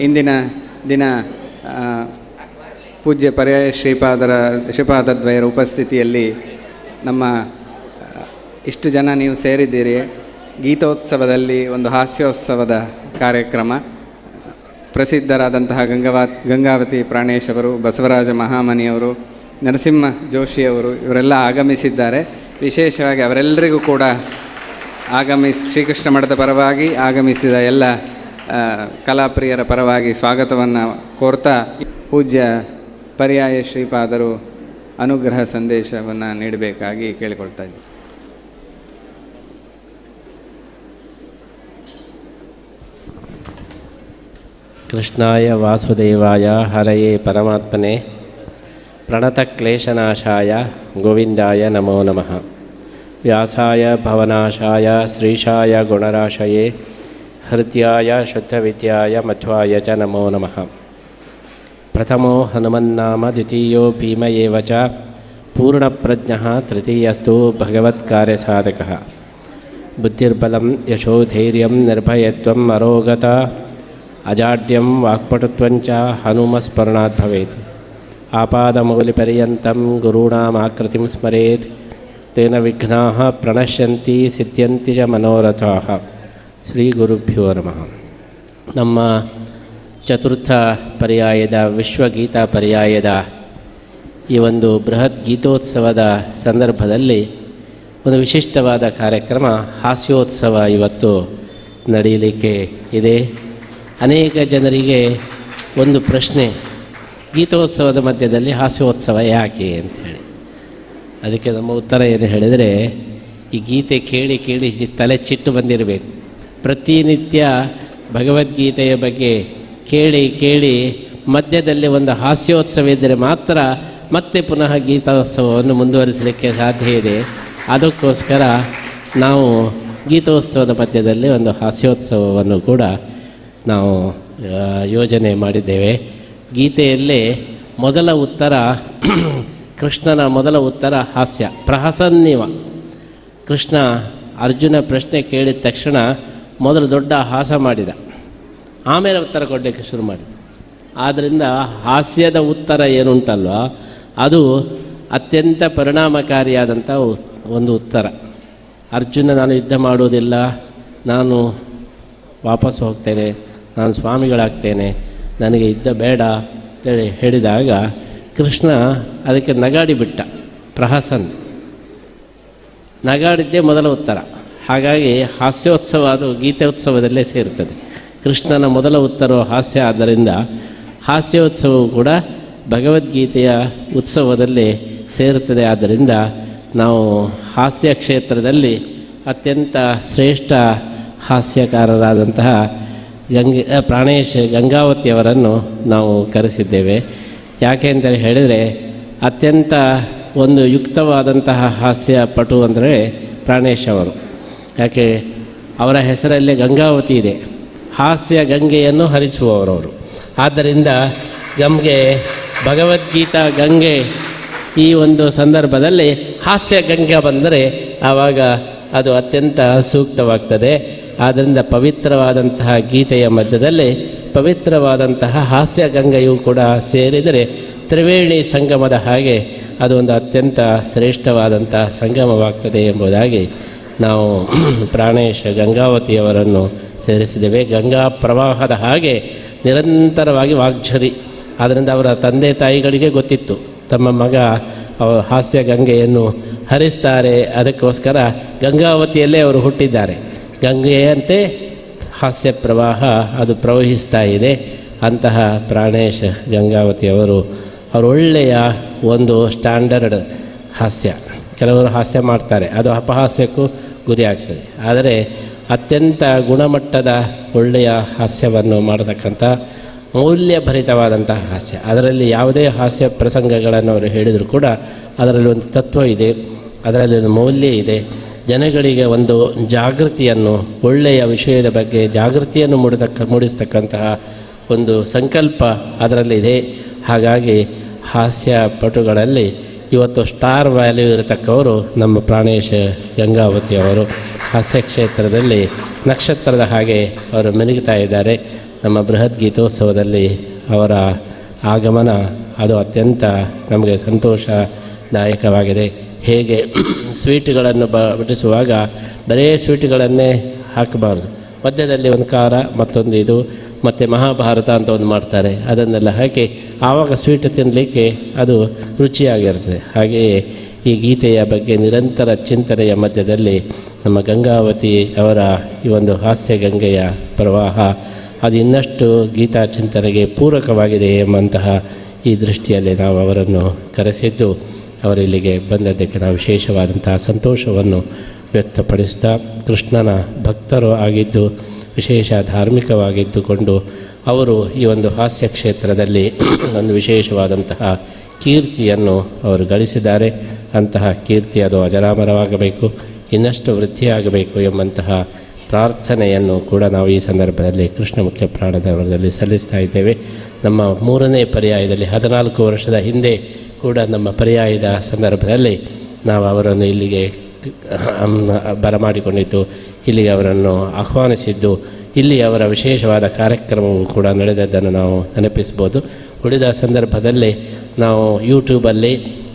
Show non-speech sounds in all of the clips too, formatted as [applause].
ಇಂದಿನ ದಿನ ಪೂಜ್ಯ ಪರ್ಯಾಯ ಶ್ರೀಪಾದರ, ಶ್ರೀಪಾದದ್ವಯರ ಉಪಸ್ಥಿತಿಯಲ್ಲಿ ನಮ್ಮ ಇಷ್ಟು ಜನ ನೀವು ಸೇರಿದ್ದೀರಿ. ಗೀತೋತ್ಸವದಲ್ಲಿ ಒಂದು ಹಾಸ್ಯೋತ್ಸವದ ಕಾರ್ಯಕ್ರಮ. ಪ್ರಸಿದ್ಧರಾದಂತಹ ಗಂಗಾವಾ, ಗಂಗಾವತಿ ಪ್ರಾಣೇಶ್ ಅವರು ಬಸವರಾಜ ಮಹಾಮನಿಯವರು, ನರಸಿಂಹ ಜೋಶಿಯವರು ಇವರೆಲ್ಲ ಆಗಮಿಸಿದ್ದಾರೆ. ವಿಶೇಷವಾಗಿ ಅವರೆಲ್ಲರಿಗೂ ಕೂಡ ಆಗಮಿಸಿ, ಶ್ರೀಕೃಷ್ಣ ಮಠದ ಪರವಾಗಿ ಆಗಮಿಸಿದ ಎಲ್ಲ ಕಲಾಪ್ರಿಯರ ಪರವಾಗಿ ಸ್ವಾಗತವನ್ನು ಕೋರ್ತಾ ಪೂಜ್ಯ ಪರ್ಯಾಯ ಶ್ರೀಪಾದರು ಅನುಗ್ರಹ ಸಂದೇಶವನ್ನು ನೀಡಬೇಕಾಗಿ ಕೇಳಿಕೊಳ್ತಾ ಇದ್ದೀನಿ ಕೃಷ್ಣಾಯ ವಾಸುದೇವಾಯ, ಹರಯೇ ಪರಮಾತ್ಮನೆ. ಪ್ರಣತಕ್ಲೇಶನಾಶಾಯ ಗೋವಿಂದಾಯ ನಮೋ ನಮಃ. ವ್ಯಾಸಾಯ ಭವನಾಶಾಯ, ಶ್ರೀಶಾಯ ಗುಣರಾಶಯೇ. హృద్యాయ శుద్ధవిద్యాయ మధ్వాయ చ నమో నమ. ప్రథమో హనుమన్నామ ద్వితీయో భీమ ఏవ చ పూర్ణప్రజ్ఞ తృతీయస్తు భగవత్కార్యసాధక. బుద్ధిర్బలం యశోధైర్యం నిర్భయత్వం అరోగత అజాడ్యం వాక్పటుత్వంచ హనుమస్మరణాత్ భవేత్. ఆపాదమౌలిపర్యంతం గురూణామాకృతిం స్మరేత్. తేన విఘ్నా ప్రణశ్యంతి సిద్ధ్యంతి చ మనోరథా. ಶ್ರೀ ಗುರುಭ್ಯೋ ನಮಃ. ನಮ್ಮ ಚತುರ್ಥ ಪರ್ಯಾಯದ ವಿಶ್ವಗೀತಾ ಪರ್ಯಾಯದ ಈ ಒಂದು ಬೃಹತ್ ಗೀತೋತ್ಸವದ ಸಂದರ್ಭದಲ್ಲಿ ಒಂದು ವಿಶಿಷ್ಟವಾದ ಕಾರ್ಯಕ್ರಮ ಹಾಸ್ಯೋತ್ಸವ ಇವತ್ತು ನಡೆಯಲಿಕ್ಕೆ ಇದೆ. ಅನೇಕ ಜನರಿಗೆ ಒಂದು ಪ್ರಶ್ನೆ, ಗೀತೋತ್ಸವದ ಮಧ್ಯದಲ್ಲಿ ಹಾಸ್ಯೋತ್ಸವ ಯಾಕೆ ಅಂಥೇಳಿ ಅದಕ್ಕೆ ನಮ್ಮ ಉತ್ತರ ಏನು ಹೇಳಿದರೆ, ಈ ಗೀತೆ ಕೇಳಿ ಕೇಳಿ ತಲೆ ಚಿಟ್ಟು ಬಂದಿರಬೇಕು. ಪ್ರತಿನಿತ್ಯ ಭಗವದ್ಗೀತೆಯ ಬಗ್ಗೆ ಕೇಳಿ ಕೇಳಿ ಮಧ್ಯದಲ್ಲಿ ಒಂದು ಹಾಸ್ಯೋತ್ಸವ ಇದ್ದರೆ ಮಾತ್ರ ಮತ್ತೆ ಪುನಃ ಗೀತೋತ್ಸವವನ್ನು ಮುಂದುವರಿಸಲಿಕ್ಕೆ ಸಾಧ್ಯ ಇದೆ. ಅದಕ್ಕೋಸ್ಕರ ನಾವು ಗೀತೋತ್ಸವದ ಮಧ್ಯದಲ್ಲಿ ಒಂದು ಹಾಸ್ಯೋತ್ಸವವನ್ನು ಕೂಡ ನಾವು ಯೋಜನೆ ಮಾಡಿದ್ದೇವೆ. ಗೀತೆಯಲ್ಲಿ ಮೊದಲ ಉತ್ತರ [clears throat] ಕೃಷ್ಣನ ಮೊದಲ ಉತ್ತರ ಹಾಸ್ಯ. ಪ್ರಹಸನ್ನಿವ. ಕೃಷ್ಣ ಅರ್ಜುನ ಪ್ರಶ್ನೆ ಕೇಳಿದ ತಕ್ಷಣ ಮೊದಲು ದೊಡ್ಡ ಹಾಸ ಮಾಡಿದ. ಆಮೇಲೆ ಉತ್ತರ ಕೊಡಲಿಕ್ಕೆ ಶುರು ಮಾಡಿದ. ಆದ್ದರಿಂದ ಹಾಸ್ಯದ ಉತ್ತರ ಏನುಂಟಲ್ವ? ಅದು ಅತ್ಯಂತ ಪರಿಣಾಮಕಾರಿಯಾದಂಥ ಒಂದು ಉತ್ತರ. ಅರ್ಜುನ, ನಾನು ಯುದ್ಧ ಮಾಡುವುದಿಲ್ಲ. ನಾನು ವಾಪಸ್ ಹೋಗ್ತೇನೆ. ನಾನು ಸ್ವಾಮಿಗಳಾಗ್ತೇನೆ. ನನಗೆ ಯುದ್ಧ ಬೇಡ ಅಂತೇಳಿ ಹೇಳಿದಾಗ ಕೃಷ್ಣ ಅದಕ್ಕೆ ನಗಾಡಿ ಬಿಟ್ಟ. ಪ್ರಹಸನ್. ನಗಾಡಿದ್ದೇ ಮೊದಲ ಉತ್ತರ. ಹಾಗಾಗಿ ಹಾಸ್ಯೋತ್ಸವ ಅದು ಗೀತೆ ಉತ್ಸವದಲ್ಲೇ ಸೇರ್ತದೆ ಕೃಷ್ಣನ ಮೊದಲ ಉತ್ತರವು ಹಾಸ್ಯ, ಆದ್ದರಿಂದ ಹಾಸ್ಯೋತ್ಸವವು ಕೂಡ ಭಗವದ್ಗೀತೆಯ ಉತ್ಸವದಲ್ಲಿ ಸೇರುತ್ತದೆ. ಆದ್ದರಿಂದ ನಾವು ಹಾಸ್ಯ ಕ್ಷೇತ್ರದಲ್ಲಿ ಅತ್ಯಂತ ಶ್ರೇಷ್ಠ ಹಾಸ್ಯಕಾರರಾದಂತಹ ಗಂಗೆ ಪ್ರಾಣೇಶ್ ಗಂಗಾವತಿಯವರನ್ನು ನಾವು ಕರೆಸಿದ್ದೇವೆ. ಯಾಕೆ ಅಂತ ಹೇಳಿದರೆ, ಅತ್ಯಂತ ಒಂದು ಯುಕ್ತವಾದಂತಹ ಹಾಸ್ಯ ಪಟು ಅಂದರೆ ಪ್ರಾಣೇಶ್ ಅವರು. ಯಾಕೆ ಅವರ ಹೆಸರಲ್ಲೇ ಗಂಗಾವತಿ ಇದೆ. ಹಾಸ್ಯ ಗಂಗೆಯನ್ನು ಹರಿಸುವವರವರು. ಆದ್ದರಿಂದ ನಮಗೆ ಭಗವದ್ಗೀತಾ ಗಂಗೆ ಈ ಒಂದು ಸಂದರ್ಭದಲ್ಲಿ ಹಾಸ್ಯ ಗಂಗೆ ಬಂದರೆ ಆವಾಗ ಅದು ಅತ್ಯಂತ ಸೂಕ್ತವಾಗ್ತದೆ. ಆದ್ದರಿಂದ ಪವಿತ್ರವಾದಂತಹ ಗೀತೆಯ ಮಧ್ಯದಲ್ಲಿ ಪವಿತ್ರವಾದಂತಹ ಹಾಸ್ಯ ಗಂಗೆಯೂ ಕೂಡ ಸೇರಿದರೆ ತ್ರಿವೇಣಿ ಸಂಗಮದ ಹಾಗೆ ಅದು ಒಂದು ಅತ್ಯಂತ ಶ್ರೇಷ್ಠವಾದಂತಹ ಸಂಗಮವಾಗ್ತದೆ ಎಂಬುದಾಗಿ ನಾವು [clears throat] ಪ್ರಾಣೇಶ ಗಂಗಾವತಿಯವರನ್ನು ಸೇರಿಸಿದ್ದೇವೆ. ಗಂಗಾ ಪ್ರವಾಹದ ಹಾಗೆ ನಿರಂತರವಾಗಿ ವಾಗ್ಝರಿ ಆದ್ದರಿಂದ ಅವರ ತಂದೆ ತಾಯಿಗಳಿಗೆ ಗೊತ್ತಿತ್ತು. ತಮ್ಮ ಮಗ ಅವರು ಹಾಸ್ಯ ಗಂಗೆಯನ್ನು ಹರಿಸ್ತಾರೆ. ಅದಕ್ಕೋಸ್ಕರ ಗಂಗಾವತಿಯಲ್ಲೇ ಅವರು ಹುಟ್ಟಿದ್ದಾರೆ. ಗಂಗೆಯಂತೆ ಹಾಸ್ಯ ಪ್ರವಾಹ ಅದು ಪ್ರವಹಿಸ್ತಾ ಇದೆ. ಅಂತಹ ಪ್ರಾಣೇಶ ಗಂಗಾವತಿಯವರು ಅವರು ಒಳ್ಳೆಯ ಒಂದು ಸ್ಟ್ಯಾಂಡರ್ಡ್ ಹಾಸ್ಯ. ಕೆಲವರು ಹಾಸ್ಯ ಮಾಡ್ತಾರೆ. ಅದು ಅಪಹಾಸ್ಯಕ್ಕೂ ಗುರಿ ಆಗ್ತದೆ ಆದರೆ ಅತ್ಯಂತ ಗುಣಮಟ್ಟದ ಒಳ್ಳೆಯ ಹಾಸ್ಯವನ್ನು ಮಾಡತಕ್ಕಂಥ ಮೌಲ್ಯಭರಿತವಾದಂತಹ ಹಾಸ್ಯ. ಅದರಲ್ಲಿ ಯಾವುದೇ ಹಾಸ್ಯ ಪ್ರಸಂಗಗಳನ್ನು ಅವರು ಹೇಳಿದರೂ ಕೂಡ ಅದರಲ್ಲಿ ಒಂದು ತತ್ವ ಇದೆ, ಅದರಲ್ಲಿ ಒಂದು ಮೌಲ್ಯ ಇದೆ. ಜನಗಳಿಗೆ ಒಂದು ಜಾಗೃತಿಯನ್ನು, ಒಳ್ಳೆಯ ವಿಷಯದ ಬಗ್ಗೆ ಜಾಗೃತಿಯನ್ನು ಮೂಡತಕ್ಕ, ಮೂಡಿಸ್ತಕ್ಕಂತಹ ಒಂದು ಸಂಕಲ್ಪ ಅದರಲ್ಲಿದೆ. ಹಾಗಾಗಿ ಹಾಸ್ಯ ಪಟುಗಳಲ್ಲಿ ಇವತ್ತು ಸ್ಟಾರ್ ವ್ಯಾಲ್ಯೂ ಇರತಕ್ಕವರು ನಮ್ಮ ಪ್ರಾಣೇಶ ಗಂಗಾವತಿಯವರು ಹಾಸ್ಯ ಕ್ಷೇತ್ರದಲ್ಲಿ, ನಕ್ಷತ್ರದ ಹಾಗೆ ಅವರು ಮಿನುಗುತ್ತಾ ಇದ್ದಾರೆ. ನಮ್ಮ ಬೃಹತ್ ಗೀತೋತ್ಸವದಲ್ಲಿ ಅವರ ಆಗಮನ ಅದು ಅತ್ಯಂತ ನಮಗೆ ಸಂತೋಷದಾಯಕವಾಗಿದೆ. ಹೇಗೆ ಸ್ವೀಟ್ಗಳನ್ನು ಬಡಿಸುವಾಗ ಬರೇ ಸ್ವೀಟ್ಗಳನ್ನೇ ಹಾಕಬಾರ್ದು. ಮಧ್ಯದಲ್ಲಿ ಒಂದು ಖಾರ, ಮತ್ತೊಂದು ಇದು. ಮತ್ತು ಮಹಾಭಾರತ ಅಂತ ಒಂದು ಮಾಡ್ತಾರೆ. ಅದನ್ನೆಲ್ಲ ಹಾಕಿ ಆವಾಗ ಸ್ವೀಟ್ ತಿನ್ನಲಿಕ್ಕೆ ಅದು ರುಚಿಯಾಗಿರ್ತದೆ. ಹಾಗೆಯೇ ಈ ಗೀತೆಯ ಬಗ್ಗೆ ನಿರಂತರ ಚಿಂತನೆಯ ಮಧ್ಯದಲ್ಲಿ ನಮ್ಮ ಗಂಗಾವತಿ ಅವರ ಈ ಒಂದು ಹಾಸ್ಯ ಗಂಗೆಯ ಪ್ರವಾಹ, ಅದು ಇನ್ನಷ್ಟು ಗೀತಾ ಚಿಂತನೆಗೆ ಪೂರಕವಾಗಿದೆ ಎಂಬಂತಹ ಈ ದೃಷ್ಟಿಯಲ್ಲಿ ನಾವು ಅವರನ್ನು ಕರೆಸಿದ್ದು, ಅವರಿಲ್ಲಿಗೆ ಬಂದದ್ದಕ್ಕೆ ನಾವು ವಿಶೇಷವಾದಂತಹ ಸಂತೋಷವನ್ನು ವ್ಯಕ್ತಪಡಿಸ್ತಾ ಕೃಷ್ಣನ ಭಕ್ತರು ಆಗಿದ್ದು ವಿಶೇಷ ಧಾರ್ಮಿಕವಾಗಿದ್ದುಕೊಂಡು ಅವರು ಈ ಒಂದು ಹಾಸ್ಯ ಕ್ಷೇತ್ರದಲ್ಲಿ [clears throat] ಒಂದು ವಿಶೇಷವಾದಂತಹ ಕೀರ್ತಿಯನ್ನು ಅವರು ಗಳಿಸಿದ್ದಾರೆ. ಅಂತಹ ಕೀರ್ತಿ ಅದು ಅಜರಾಮರವಾಗಬೇಕು, ಇನ್ನಷ್ಟು ವೃದ್ಧಿಯಾಗಬೇಕು ಎಂಬಂತಹ ಪ್ರಾರ್ಥನೆಯನ್ನು ಕೂಡ ನಾವು ಈ ಸಂದರ್ಭದಲ್ಲಿ ಕೃಷ್ಣ ಮುಖ್ಯ ಪ್ರಾಣದವರದಲ್ಲಿ ಸಲ್ಲಿಸ್ತಾ ಇದ್ದೇವೆ. ನಮ್ಮ ಮೂರನೇ ಪರ್ಯಾಯದಲ್ಲಿ ಹದಿನಾಲ್ಕು ವರ್ಷದ ಹಿಂದೆ ಕೂಡ ನಮ್ಮ ಪರ್ಯಾಯದ ಸಂದರ್ಭದಲ್ಲಿ ನಾವು ಅವರನ್ನು ಇಲ್ಲಿಗೆ ಬರಮಾಡಿಕೊಂಡಿದ್ದು. ಇಲ್ಲಿಗೆ ಅವರನ್ನು ಆಹ್ವಾನಿಸಿದ್ದು. ಇಲ್ಲಿ ಅವರ ವಿಶೇಷವಾದ ಕಾರ್ಯಕ್ರಮವು ಕೂಡ ನಡೆದದ್ದನ್ನು ನಾವು ನೆನಪಿಸ್ಬೋದು ಉಳಿದ ಸಂದರ್ಭದಲ್ಲಿ ನಾವು ಯೂಟ್ಯೂಬಲ್ಲಿ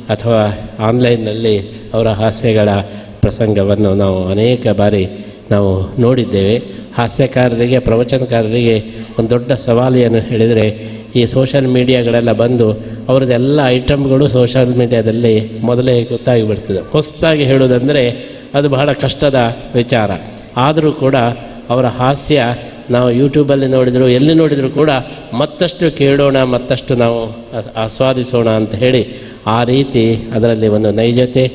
ಅಥವಾ ಆನ್ಲೈನ್ನಲ್ಲಿ ಅವರ ಹಾಸ್ಯಗಳ ಪ್ರಸಂಗವನ್ನು ನಾವು ಅನೇಕ ಬಾರಿ ನಾವು ನೋಡಿದ್ದೇವೆ. ಹಾಸ್ಯಕಾರರಿಗೆ, ಪ್ರವಚನಕಾರರಿಗೆ ಒಂದು ದೊಡ್ಡ ಸವಾಲು ಏನು ಹೇಳಿದರೆ, ಈ ಸೋಷಲ್ ಮೀಡಿಯಾಗಳೆಲ್ಲ ಬಂದು ಅವ್ರದ್ದೆಲ್ಲ ಐಟಮ್ಗಳು ಸೋಷಲ್ ಮೀಡಿಯಾದಲ್ಲಿ ಮೊದಲೇ ಗೊತ್ತಾಗಿ ಬಿಡ್ತದೆ. ಹೊಸದಾಗಿ ಹೇಳೋದಂದರೆ ಅದು ಬಹಳ ಕಷ್ಟದ ವಿಚಾರ. ಆದರೂ ಕೂಡ ಅವರ ಹಾಸ್ಯ ನಾವು ಯೂಟ್ಯೂಬಲ್ಲಿ ನೋಡಿದರೂ, ಎಲ್ಲಿ ನೋಡಿದರೂ ಕೂಡ ಮತ್ತಷ್ಟು ಕೇಳೋಣ, ಮತ್ತಷ್ಟು ನಾವು ಆಸ್ವಾದಿಸೋಣ ಅಂತ ಹೇಳಿ ಆ ರೀತಿ ಅದರಲ್ಲಿ ಒಂದು ನೈಜತೆ,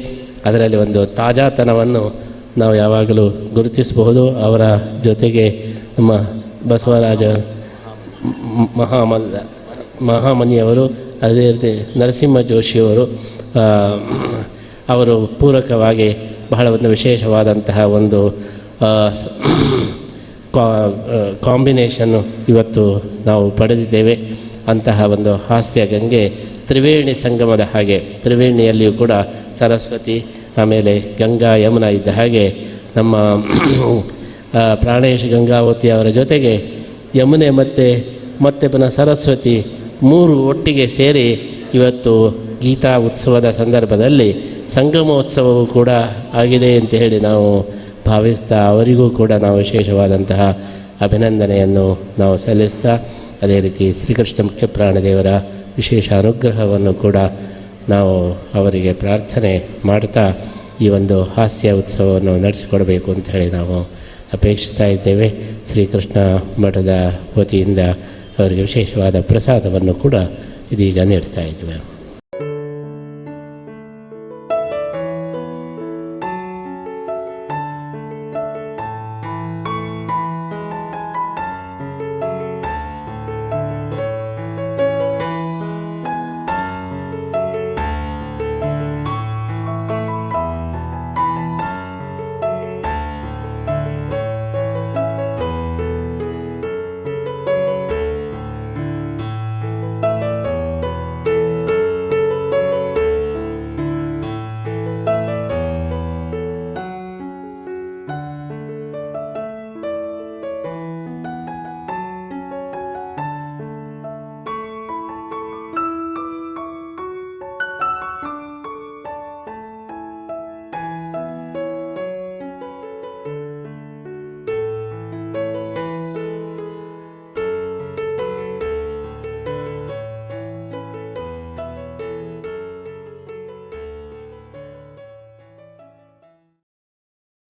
ಅದರಲ್ಲಿ ಒಂದು ತಾಜಾತನವನ್ನು ನಾವು ಯಾವಾಗಲೂ ಗುರುತಿಸಬಹುದು. ಅವರ ಜೊತೆಗೆ ನಮ್ಮ ಬಸವರಾಜ ಮಹಾಮಲ್, ಮಹಾಮನಿಯವರು, ಅದೇ ರೀತಿ ನರಸಿಂಹ ಜೋಶಿಯವರು ಅವರು ಪೂರಕವಾಗಿ ಬಹಳ ಒಂದು ವಿಶೇಷವಾದಂತಹ ಒಂದು ಕಾಂಬಿನೇಷನ್ನು ಇವತ್ತು ನಾವು ಪಡೆದಿದ್ದೇವೆ. ಅಂತಹ ಒಂದು ಹಾಸ್ಯ ಗಂಗೆ ತ್ರಿವೇಣಿ ಸಂಗಮದ ಹಾಗೆ, ತ್ರಿವೇಣಿಯಲ್ಲಿಯೂ ಕೂಡ ಸರಸ್ವತಿ ಆಮೇಲೆ ಗಂಗಾ ಯಮುನಾ ಇದ್ದ ಹಾಗೆ ನಮ್ಮ ಪ್ರಾಣೇಶ್ ಗಂಗಾವತಿ ಅವರ ಜೊತೆಗೆ ಯಮುನೆ ಮತ್ತು, ಮತ್ತೆ ಪುನಃ ಸರಸ್ವತಿ ಮೂರು ಒಟ್ಟಿಗೆ ಸೇರಿ ಇವತ್ತು ಗೀತಾ ಉತ್ಸವದ ಸಂದರ್ಭದಲ್ಲಿ ಸಂಗಮೋತ್ಸವವು ಕೂಡ ಆಗಿದೆ ಅಂತ ಹೇಳಿ ನಾವು ಭಾವಿಸ್ತಾ ಅವರಿಗೂ ಕೂಡ ನಾವು ವಿಶೇಷವಾದಂತಹ ಅಭಿನಂದನೆಯನ್ನು ನಾವು ಸಲ್ಲಿಸ್ತಾ, ಅದೇ ರೀತಿ ಶ್ರೀಕೃಷ್ಣ ಮುಖ್ಯ ಪ್ರಾಣದೇವರ ವಿಶೇಷ ಅನುಗ್ರಹವನ್ನು ಕೂಡ ನಾವು ಅವರಿಗೆ ಪ್ರಾರ್ಥನೆ ಮಾಡ್ತಾ ಈ ಒಂದು ಹಾಸ್ಯ ಉತ್ಸವವನ್ನು ನಡೆಸಿಕೊಡಬೇಕು ಅಂತ ಹೇಳಿ ನಾವು ಅಪೇಕ್ಷಿಸ್ತಾ ಇದ್ದೇವೆ. ಶ್ರೀಕೃಷ್ಣ ಮಠದ ವತಿಯಿಂದ ಅವರಿಗೆ ವಿಶೇಷವಾದ ಪ್ರಸಾದವನ್ನು ಕೂಡ ಇದೀಗ ನೀಡ್ತಾ ಇದ್ದೇವೆ.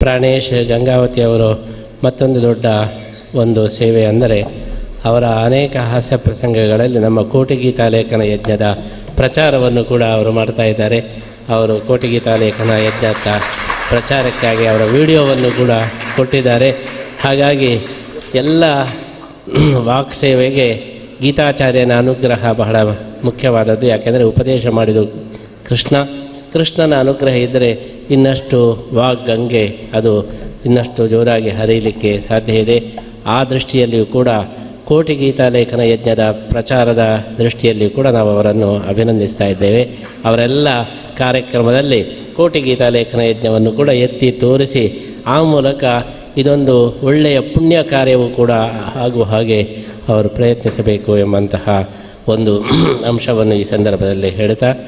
ಪ್ರಾಣೇಶ್ ಗಂಗಾವತಿ ಅವರು ಮತ್ತೊಂದು ದೊಡ್ಡ ಒಂದು ಸೇವೆ ಅಂದರೆ ಅವರ ಅನೇಕ ಹಾಸ್ಯ ಪ್ರಸಂಗಗಳಲ್ಲಿ ನಮ್ಮ ಕೋಟಿಗೀತಾ ಲೇಖನ ಯಜ್ಞದ ಪ್ರಚಾರವನ್ನು ಕೂಡ ಅವರು ಮಾಡ್ತಾ ಇದ್ದಾರೆ. ಅವರು ಕೋಟಿಗೀತಾ ಲೇಖನ ಯಜ್ಞದ ಪ್ರಚಾರಕ್ಕಾಗಿ ಅವರ ವಿಡಿಯೋವನ್ನು ಕೂಡ ಕೊಟ್ಟಿದ್ದಾರೆ. ಹಾಗಾಗಿ ಎಲ್ಲ ವಾಕ್ ಸೇವೆಗೆ ಗೀತಾಚಾರ್ಯನ ಅನುಗ್ರಹ ಬಹಳ ಮುಖ್ಯವಾದದ್ದು. ಯಾಕೆಂದರೆ ಉಪದೇಶ ಮಾಡಿದ್ದು ಕೃಷ್ಣ. ಕೃಷ್ಣನ ಅನುಗ್ರಹ ಇದ್ದರೆ ಇನ್ನಷ್ಟು ವಾಗ್ಗಂಗೆ ಅದು ಇನ್ನಷ್ಟು ಜೋರಾಗಿ ಹರಿಯಲಿಕ್ಕೆ ಸಾಧ್ಯ ಇದೆ. ಆ ದೃಷ್ಟಿಯಲ್ಲಿಯೂ ಕೂಡ ಕೋಟಿ ಗೀತಾ ಲೇಖನ ಯಜ್ಞದ ಪ್ರಚಾರದ ದೃಷ್ಟಿಯಲ್ಲಿಯೂ ಕೂಡ ನಾವು ಅವರನ್ನು ಅಭಿನಂದಿಸ್ತಾ ಇದ್ದೇವೆ. ಅವರೆಲ್ಲ ಕಾರ್ಯಕ್ರಮದಲ್ಲಿ ಕೋಟಿ ಗೀತಾ ಲೇಖನ ಯಜ್ಞವನ್ನು ಕೂಡ ಎತ್ತಿ ತೋರಿಸಿ, ಆ ಮೂಲಕ ಇದೊಂದು ಒಳ್ಳೆಯ ಪುಣ್ಯ ಕಾರ್ಯವೂ ಕೂಡ ಆಗುವ ಹಾಗೆ ಅವರು ಪ್ರಯತ್ನಿಸಬೇಕು ಎಂಬಂತಹ ಒಂದು [clears throat] ಅಂಶವನ್ನು ಈ ಸಂದರ್ಭದಲ್ಲಿ ಹೇಳ್ತಾ